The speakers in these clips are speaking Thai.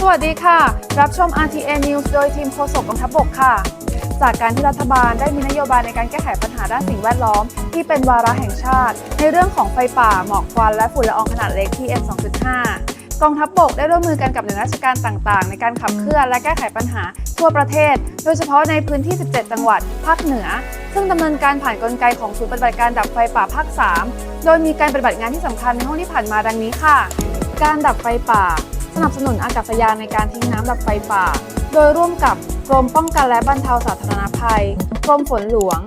สวัสดีค่ะ รับชม RTA News โดยทีมโฆษกกองทัพบกค่ะ จากการที่รัฐบาลได้มีนโยบายในการแก้ไขปัญหาด้านสิ่งแวดล้อม ที่เป็นวาระแห่งชาติ ในเรื่องของไฟป่า หมอกควัน และฝุ่นละอองขนาดเล็ก PM 2.5 กองทัพบกได้ร่วมมือกันกับหน่วยราชการต่างๆ ในการขับเคลื่อนและแก้ไขปัญหาทั่วประเทศ โดยเฉพาะในพื้นที่ 17 จังหวัด ภาคเหนือ ซึ่งดำเนินการผ่านกลไกของศูนย์ปฏิบัติการดับไฟป่าภาค 3 โดยมีการปฏิบัติงานที่สำคัญในห้องที่ผ่านมาดังนี้ค่ะ การดับไฟป่า นับสนุนอากาศยานในการทิ้งน้ำดับไฟป่า โดยร่วมกับกรมป้องกันและบรรเทาสาธารณภัย กรมฝนหลวง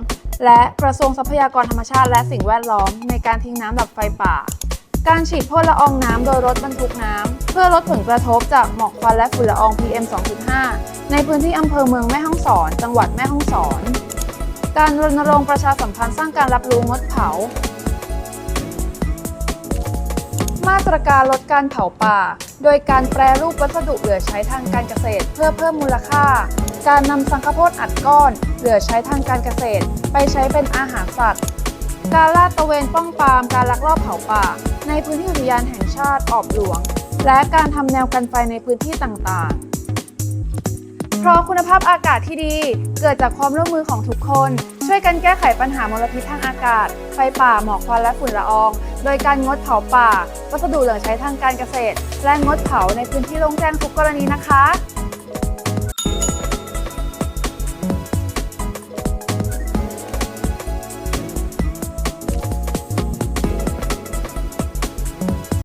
และกระทรวงทรัพยากรธรรมชาติและสิ่งแวดล้อมในการทิ้งน้ำดับไฟป่า การฉีดพ่นละอองน้ำโดยรถบรรทุกน้ำเพื่อลดผลกระทบจากหมอกควันและฝุ่นละออง PM 2.5 ในพื้นที่อำเภอเมืองแม่ฮ่องสอน จังหวัดแม่ฮ่องสอน การรณรงค์ประชาสัมพันธ์สร้างการรับรู้งดเผา มาตรการลดการเผาป่า โดยการแปรรูปวัสดุเหลือใช้ทางการเกษตร เพื่อเพิ่มมูลค่า การนำสังคโพดอัดก้อน เหลือใช้ทางการเกษตร ไปใช้เป็นอาหารสัตว์ การลาดตระเวนป้องปรามการลักลอบเผาป่า ในพื้นที่อุทยานแห่งชาติออบหลวง และการทำแนวกันไฟในพื้นที่ต่างๆเพราะคุณภาพอากาศที่ดีเกิดจากความร่วมมือของทุกคน ช่วยกันแก้ไขปัญหามลพิษทางอากาศ ไฟป่าหมอกควันและฝุ่นละออง โดยการงดเผาป่า วัสดุเหลือใช้ทางการเกษตร และงดเผาในพื้นที่โล่งแจ้งทุกกรณีนะคะ